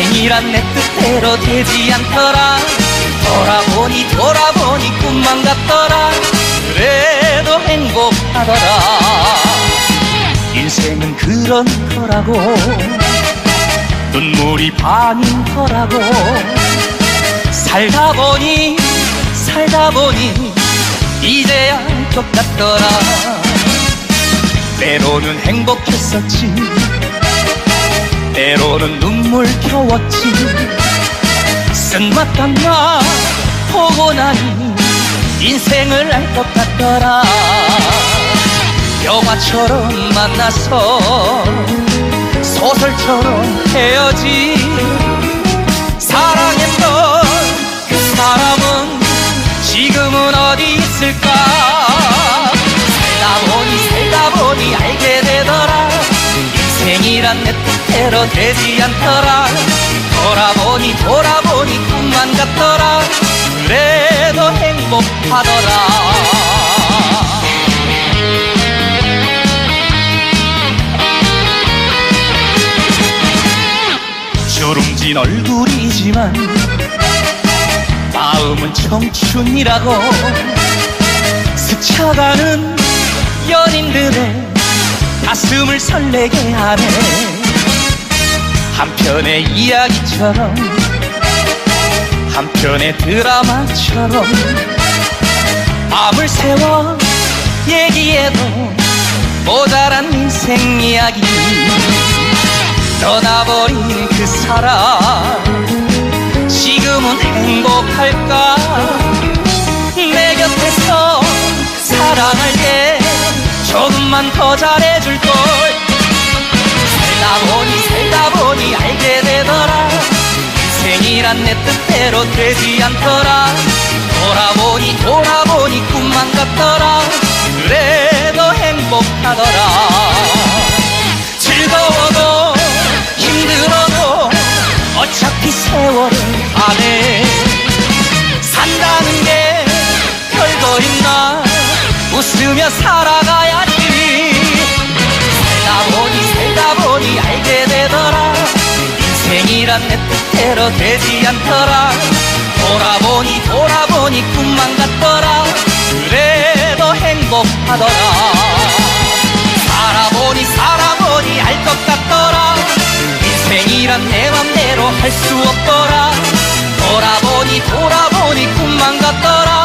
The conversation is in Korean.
생이란 내 뜻대로 되지 않더라. 돌아보니 돌아보니 꿈만 같더라. 그래도 행복하더라. 인생은 그런 거라고. 눈물이 반인 거라고. 살다 보니 살다 보니 이제야 똑같더라. 때로는 행복했었지 때로는 눈물 겨웠지. 쓴맛 한맛 보고 나니 인생을 알 것 같더라. 영화처럼 만나서 소설처럼 헤어지 사랑했 내 뜻대로 되지 않더라. 돌아보니 돌아보니 꿈만 같더라. 그래도 행복하더라. 주름진 얼굴이지만 마음은 청춘이라고 스쳐가는 연인들의 가슴을 설레게 하네 한편의 이야기처럼 한편의 드라마처럼 밤을 새워 얘기해도 모자란 인생 이야기. 떠나버린 그 사람 지금은 행복할까? 내 곁에서 사랑할게. 조금만 더 잘해줄 인생이란 내 뜻대로 되지 않더라. 돌아보니 돌아보니 꿈만 같더라. 그래 도 행복하더라. 즐거워도 힘들어도 어차피 세월은 가네 산다는 게 별거 있나 웃으며 살아가야 인생이란 내 뜻대로 되지 않더라. 돌아보니 돌아보니 꿈만 같더라. 그래도 행복하더라. 살아보니 살아보니 알 것 같더라. 인생이란 내 맘대로 할 수 없더라. 돌아보니 돌아보니 꿈만 같더라